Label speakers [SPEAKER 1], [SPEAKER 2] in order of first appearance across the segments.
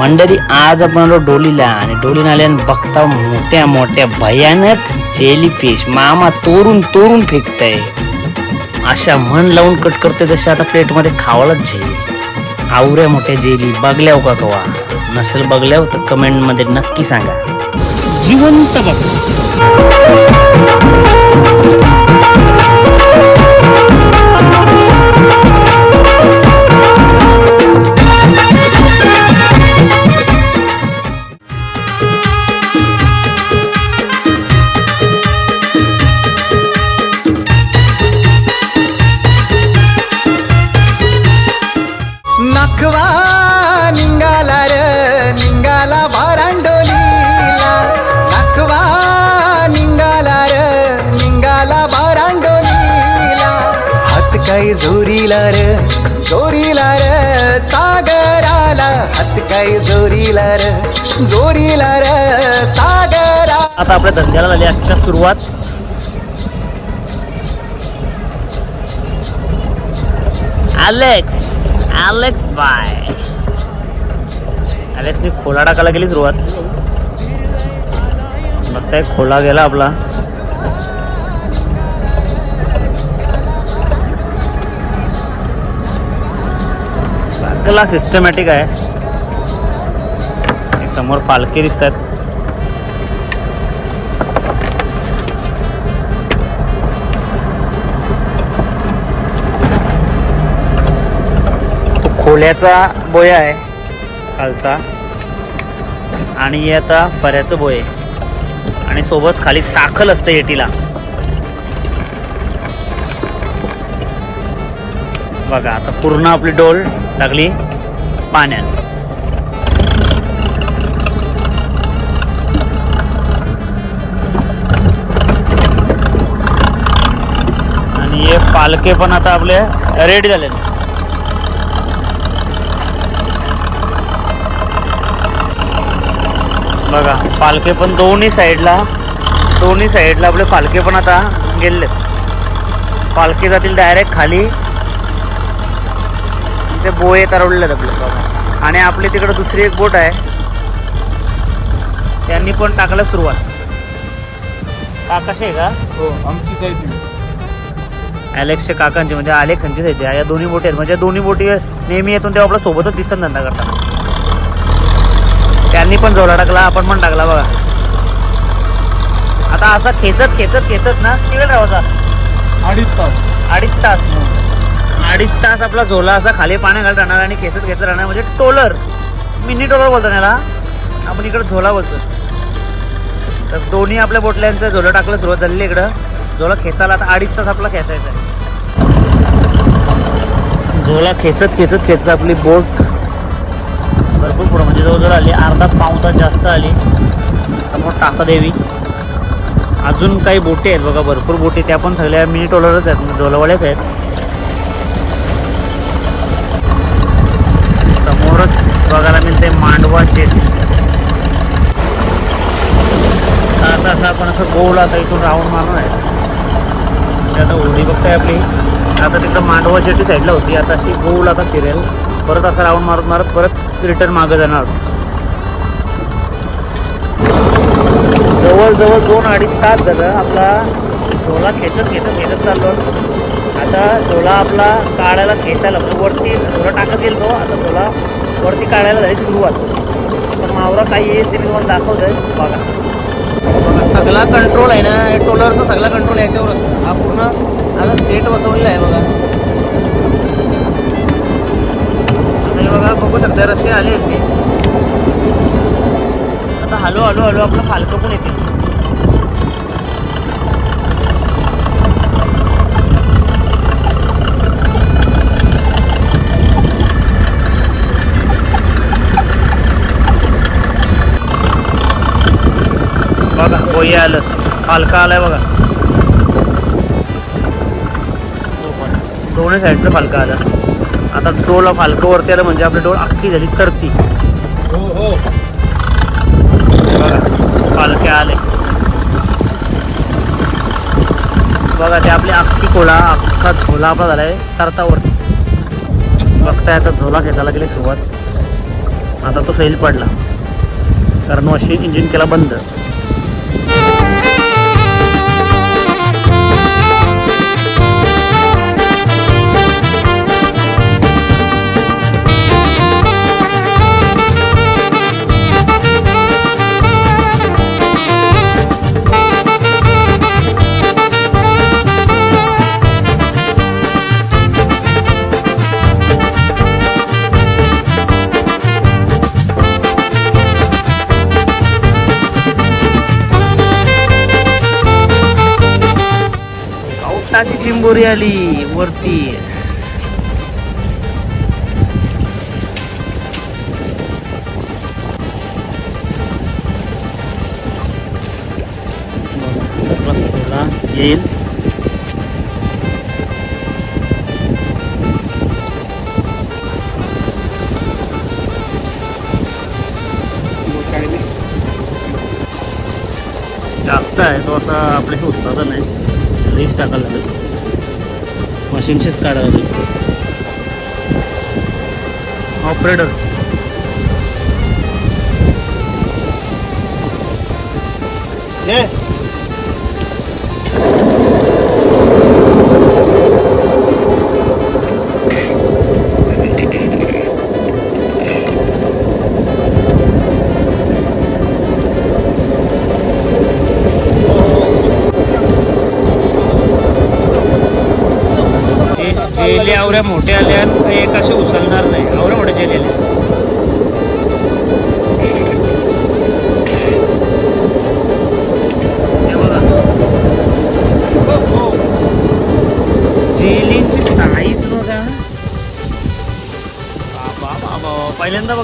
[SPEAKER 1] मंडळी आज आपण आलो डोलीला आणि डोलीला आल्यानं बघता मोठ्या मोठ्या भयानक जेली फिश मामा तोरून तोरून फेकतय. अशा मन लावून कट करते तसे आता प्लेटमध्ये खावालाच झेल आवऱ्या मोठ्या जेली बघल्याव हो का कवा? नसेल बघल्याव हो तर कमेंटमध्ये नक्की सांगा. जिवंत बघ
[SPEAKER 2] जोरीला र सागरा.
[SPEAKER 1] आता आपल्या धंद्याला झाली आजच्या सुरुवात. अलेक्स अलेक्स बाय अलेक्सने खोला टाकायला गेली सुरुवात. बघताय खोला गेला आपला. सगळा सिस्टमॅटिक आहे. समोर फालके दिसतात. खोल्याचा बोया आहे. खालचा. आणि हे आता फऱ्याचं बोय आहे. आणि सोबत खाली साखल असते येटीला. बघा आता पूर्ण आपली डोल लागली पाण्यात. हे पालके पण आता आपले रेडी झाले. बघा पालके पण दोन्ही साईडला दोन्ही साईडला आपले पालके पण आता गेले पालके जातील डायरेक्ट खाली. ते बोये तरवडलेत आपले. बघा आणि आपली तिकडे दुसरी एक बोट आहे. त्यांनी पण टाकायला सुरुवात. का कसे आहे का?
[SPEAKER 3] हो आमची काही ती
[SPEAKER 1] ॲलेक्सच्या काकांची म्हणजे अलेक्स यांचीच आहेत या दोन्ही बोटी आहेत. म्हणजे दोन्ही बोटी नेहमी येतून तेव्हा आपल्या सोबतच दिसतात धंदा करताना. त्यांनी पण झोला टाकला आपण पण टाकला बघा. आता असा खेचत खेचत खेचत ना किती वेळ राहायचा?
[SPEAKER 3] अडीच तास.
[SPEAKER 1] अडीच तास. अडीच तास आपला झोला असा खाली पाण्या घालत राहणार आणि खेचत खेचत राहणार. म्हणजे टोलर. मिनी टोलर बोलतो त्याला आपण इकडे झोला बोलतो तर दोन्ही आपल्या बोटल्यांचं झोलं टाकलं सुरुवात झालेली इकडं. झोला खेचायला आता अडीच तास आपला खेचायचा आहे. झोला खेचत खेचत खेचत आपली बोट भरपूर पुढं म्हणजे जवळजवळ आली अर्धा पाऊन तास जास्त आली. समोर टाकादेवी अजून काही बोटी आहेत बघा भरपूर बोटी त्या पण सगळ्या मिनी टोलरच आहेत म्हणजे झोलावाल्याच आहेत. समोरच बघायला मिळते मांडवा जेट. असं असं आपण असं गोल आता इथून राऊंड मारून आहे. म्हणजे आता होडी बघताय आपली. आता तिकडं मांडवा जेटी साईडला होती. आता अशी गोल आता फिरेल. परत असं राऊंड मारत मारत परत रिटर्न मागं जाणार. जवळजवळ दोन अडीच तास झालं आपला झोला खेचत खेचत खेचत चाललो आता झोला आपला काढायला खेचायला म्हणजे वरती झोला टाकत गेलो तो आता झोला वरती काढायला झाली सुरुवात. पण मावरा काही येईल ते मी तुम्हाला दाखवतोय. आहे बघा. सगळा कंट्रोल आहे ना टोलरचा सगळा कंट्रोल याच्यावर असतो. हा पूर्ण आता सेट बसवलेला आहे बघा. आता बघा बघू शकता रस्ते आले आहेत आता हलो हळू हलो आपलं फालकं पण येते बघा कोई आलं. फालका आलाय बघा. दोन्ही साईडचं फालका आलं. आता डोल फालकं वरती आलं म्हणजे आपली डोळ अख्खी झाली तरती
[SPEAKER 3] हो
[SPEAKER 1] बघा आले. बघा ते आपली अख्खी कोळा अख्खा झोला आपला झालाय तरतावरती. बघताय आता झोला खेचायला गेली सुरुवात. आता तो सैल पडला. कारण वॉशिंग इंजिन केला बंद. आली वरती येईल जास्त आहे तो आता आपल्या उत्पादन आहे लिस्ट टाकायला लागेल. मशीनचीच काढायला लागेल ऑपरेटर
[SPEAKER 3] ये.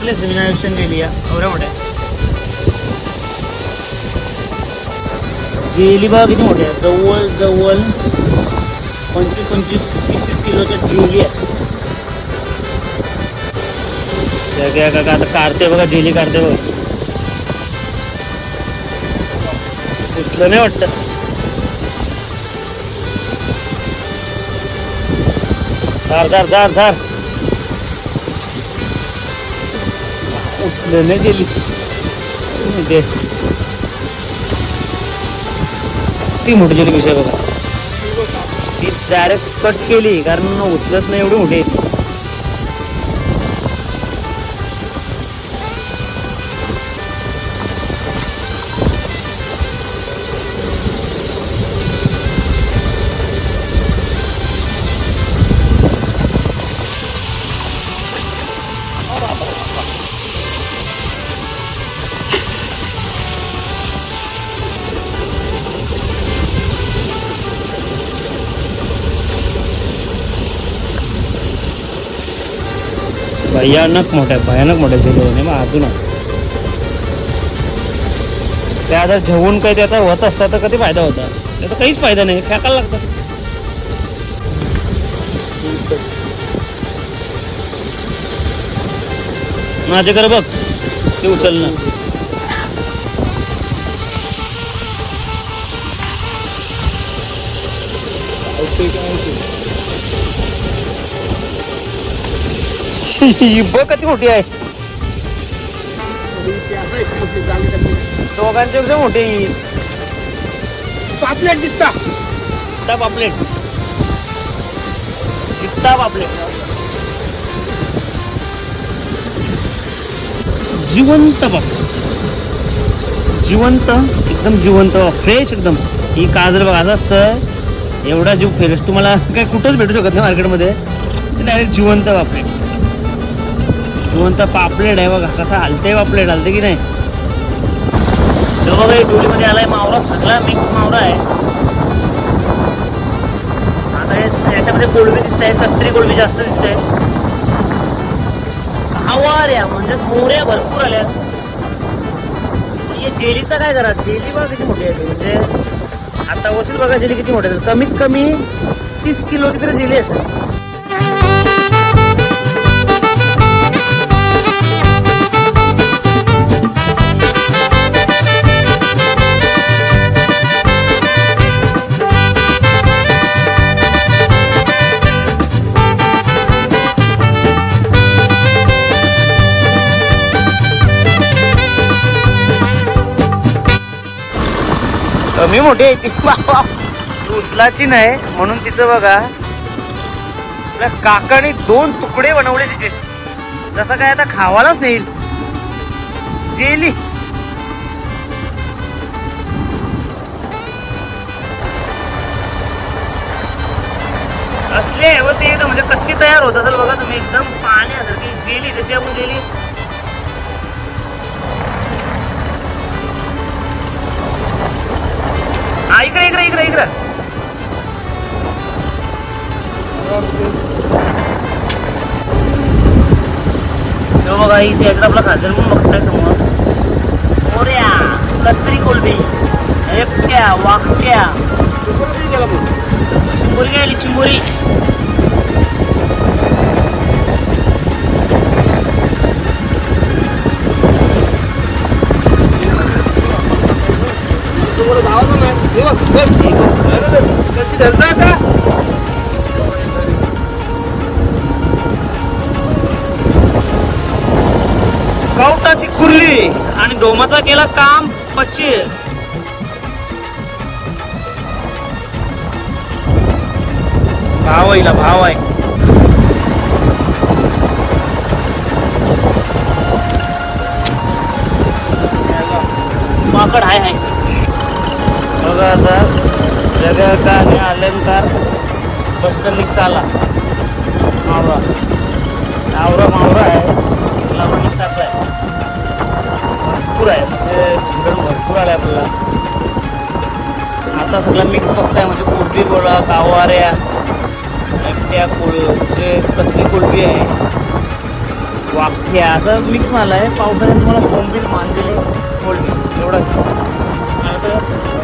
[SPEAKER 1] पहिल्यांदा बघले सेमिनार जेली एवढ्या आवऱ्या मोठ्या जेली बघा किती मोठ्या जवळ जवळ पंचवीस पंचवीस तीस तीस किलोच्या जेली आहेत त्या काका आता काढते बघा जेली काढते बघा. कुठलं नाही वाटत. धार धार धार धार. उचलं नाही गेली दे ती मोठी जरी विषय बघा ती डायरेक्ट कट केली कारण उचलत नाही एवढी मोठी भयानक मोठ्या भयानक मोठ्या जेली मग अजून ते त्या जर जेवून काही त्याचा होत असता तर कधी फायदा होता? त्याचा काहीच फायदा नाही फेकायला लागतं माझ्याकडे बघ ते उचलणं
[SPEAKER 3] औषधी काय
[SPEAKER 1] ही बघ किती मोठी आहे. मोठी ही.
[SPEAKER 3] पापलेट दिसता.
[SPEAKER 1] जित्ता पापलेट. जित्ता पापलेट. जिवंत पापलेट. जिवंत एकदम जिवंत फ्रेश एकदम. ही काजर बघा असं असतं. एवढा जीव फ्रेश तुम्हाला काय कुठंच भेटू शकत नाही मार्केटमध्ये डायरेक्ट जिवंत पापलेट. जिवंत पापलेट आहे बघा कसा हलते पापलेट हलते की नाही? तो बघा डोलीमध्ये आलाय मावरा सगळा मिक्स मावरा आहे. आता हे- याच्यामध्ये कोळबी दिसत आहे कत्री कोळबी जास्त दिसत आहे हवाऱ्या म्हणजे मोऱ्या भरपूर आल्या. हे जेलीचा काय करा जेली बघा किती मोठी आहे. म्हणजे आता वसूल बघा जेली किती मोठी आहे. कमीत कमी तीस किलोची तरी जेली असेल. कमी मोठी आहे ती उचलाची नाही म्हणून तिचं बघा. आपल्या काकाने दोन तुकडे बनवले तिचे. जसं काय आता खावालाच नाही. जेली. असले व ते म्हणजे कशी तयार होत असेल बघा तुम्ही. इथे याच्यात आपला खाजर पण बघताय समोर मोऱ्या कचरी कोलबी रेपक्या वाक्या चिंबोरी काय आली चिंबोरी। कवटाची डोमाचा केला काम पच्चीस. भाव आहे भाव आहे. माकड हाय आहे बघा आता जगा आणि अलंकार मस्त निसाला. मावरा आवरा मावरा आहे. भरपूर आहे म्हणजे भरपूर आलं आपल्याला. आता सगळा मिक्स बघताय म्हणजे कोलबी गोळा गावाऱ्या एकट्या कोळ म्हणजे कसली कोलबी आहे वाख्या असं मिक्स मारला आहे पावसाळ्यात तुम्हाला कोंबील मांदेली कोलबी एवढंच आता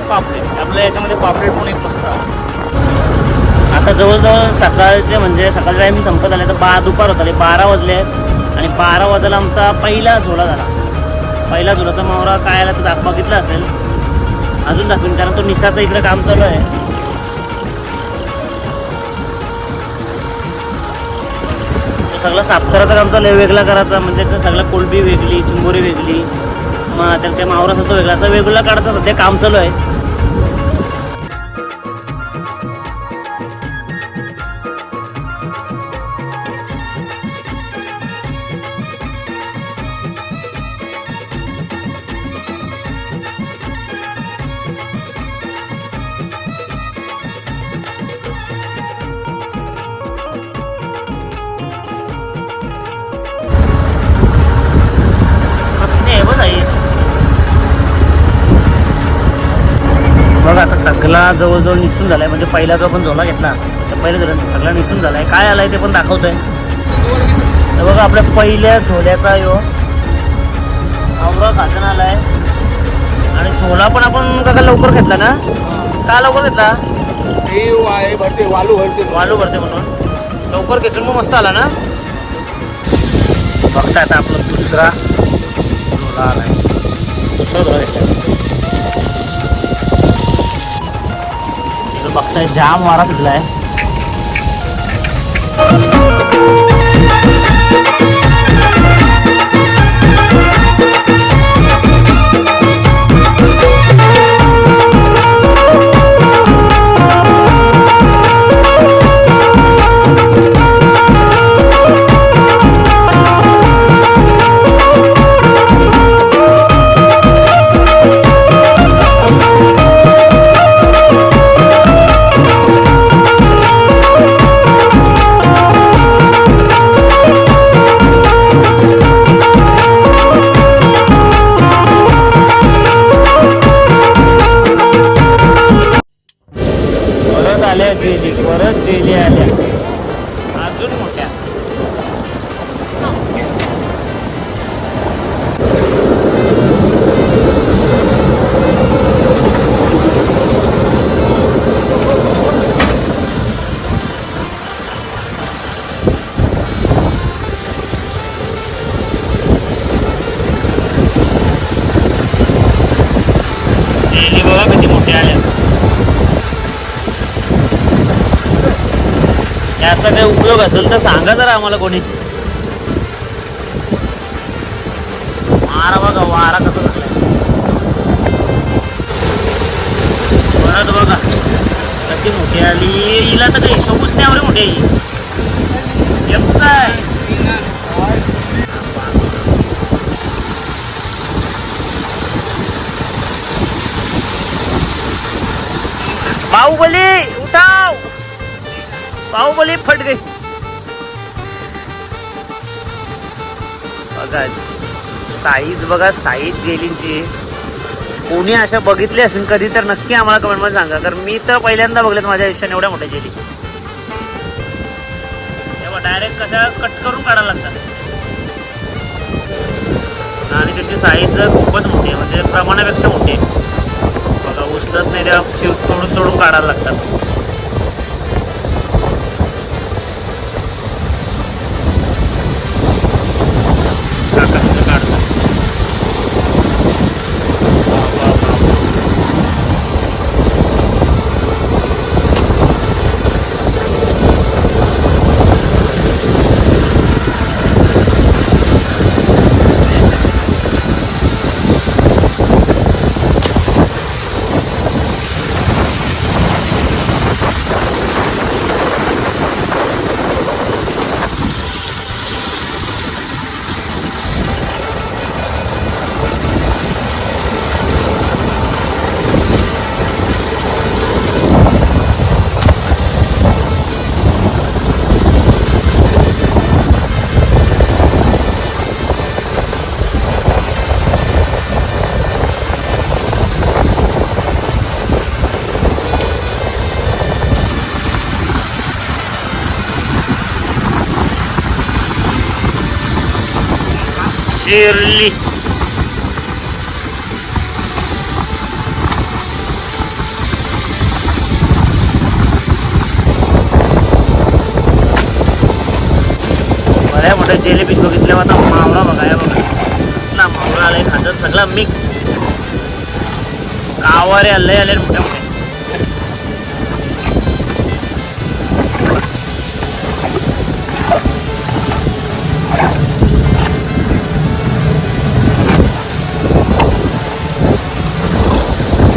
[SPEAKER 1] पापलेट. आपल्या याच्यामध्ये पापलेट पण एक मस्त आता जवळजवळ सकाळचे म्हणजे सकाळच्या टायमिंग संपत आले तर बा दुपार होत आले बारा वाजले आहेत. आणि बारा वाजायला आमचा पहिला झोला झाला. पहिला झोलाचा मावरा काय आला तर दाख बघितला असेल. अजून दाखवीन कारण तो निसाचं इकडे काम चालू आहे. सगळं साफ करायचं काम चालू आहे वेगळा करायचा म्हणजे सगळं कोलबी वेगळी चिंबोरी वेगळी. मग त्यात ते मावरा असतो वेगळा असं वेगळा काढायचं सध्या काम चालू आहे. बघा आता सगळा जवळजवळ निसून झालाय. म्हणजे पहिला जो आपण झोला घेतला तर पहिल्या झोल्याचा सगळा निसून झालाय. काय आलाय ते पण दाखवतोय. तर बघा आपल्या पहिल्या झोल्याचा यो आवरा आला आलाय. आणि झोला पण आपण काका लवकर घेतला ना? का लवकर घेतला?
[SPEAKER 3] भरते वालू भरते
[SPEAKER 1] वालू भरते म्हणून. लवकर घेतून मग मस्त आला ना? बघता आता आपला दुसरा झोला आलाय. दुसरा झोला घेतला. बघताय जाम वारा सुटलाय परत आल्या जेली परत जेली आल्या. अजून मोठ्या तुमचा काही उपयोग असेल तर सांगा जरा आम्हाला कोणी. वारा बघा वारा कसा झाला परत बघा. कशी मोठी आली. हिला तर काही हिशोबच नाही मोठी एकच काय? बाहुबली फट गई। बघा साईज बघा साईज जेलींची. कोणी अशा बघितली असेल कधी तर नक्की आम्हाला कमेंटमध्ये सांगा. कारण मी तर पहिल्यांदा बघलेत माझ्या आयुष्याने एवढ्या मोठ्या जेली. तेव्हा डायरेक्ट कशा कट करून काढायला लागतात. आणि त्याची साईज खूपच मोठी आहे. म्हणजे प्रमाणापेक्षा मोठी आहे. बघा उचलत नाही त्या शिव तोडून तोडून काढायला लागतात. शिरली बऱ्या मोठ्या जेलीपीस बघितल्या आता मावळा बघाया बघा. ना मावळा आलाय खात सगळा मिक्स कावारे आले आले मोठ्या मोठ्या.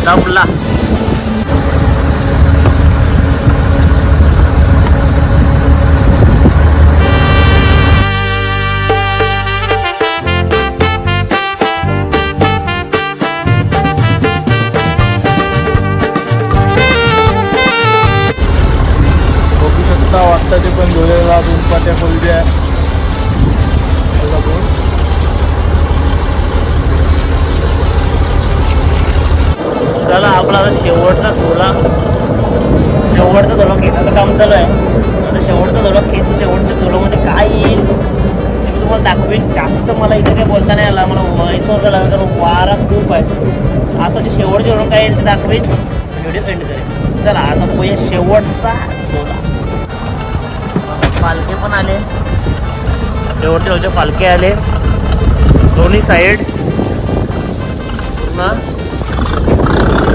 [SPEAKER 3] 拉
[SPEAKER 1] 不拉？आता जे काय येईल ते दाखवेन. व्हिडिओ एंड करेन. चला आता बघूया शेवटचा झोला पालखे पण आले. शेवटच्या झोलचे पालखे आले. दोन्ही साईड पूर्ण.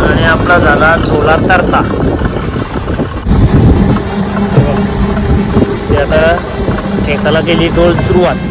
[SPEAKER 1] आणि आपला झाला झोला तरता. ते आता एकाला केली डोल सुरुवात.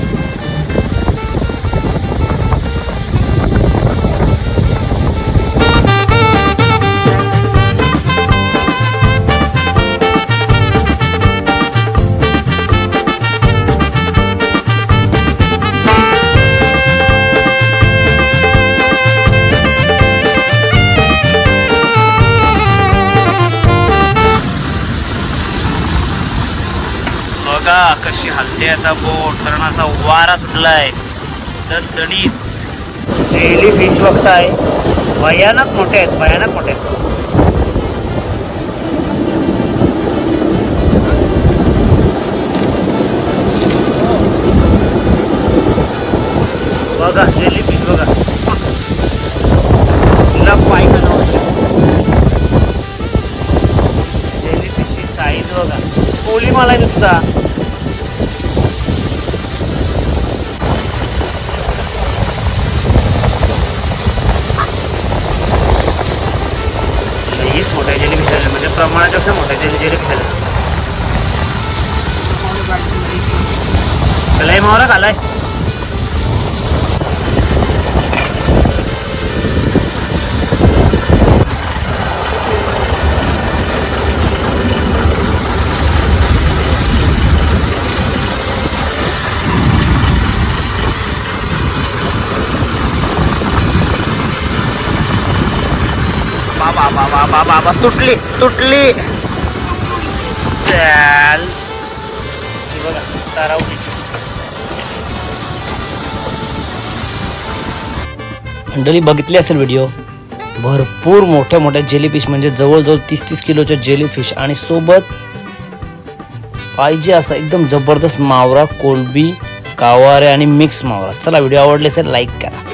[SPEAKER 1] कशी हलते आता बोट कारण असा वारा सुटलाय. तर दणीत डेली फिश बघताय भयानक मोठे आहेत भयानक मोठे आहेत. बघा डेली फिश बघा तिला पाहिजे डेली फिशची साईज बघा. कोली मला नुसता मिसळल्या म्हणजे प्रमाणापेक्षा मोठ्या जेली जेली मिसळल्या त्यालाही मावरा
[SPEAKER 4] बाबा तुटली तुटली. चल. बघा तारावली.
[SPEAKER 1] मंडळी बघितली असेल व्हिडिओ भरपूर मोठ्या मोठ्या जेलीफिश म्हणजे जवळजवळ तीस तीस किलोच्या जेलीफिश आणि सोबत पाहिजे असा एकदम जबरदस्त मावरा कोलबी कावारे आणि मिक्स मावरा. चला व्हिडिओ आवडले असेल लाईक करा.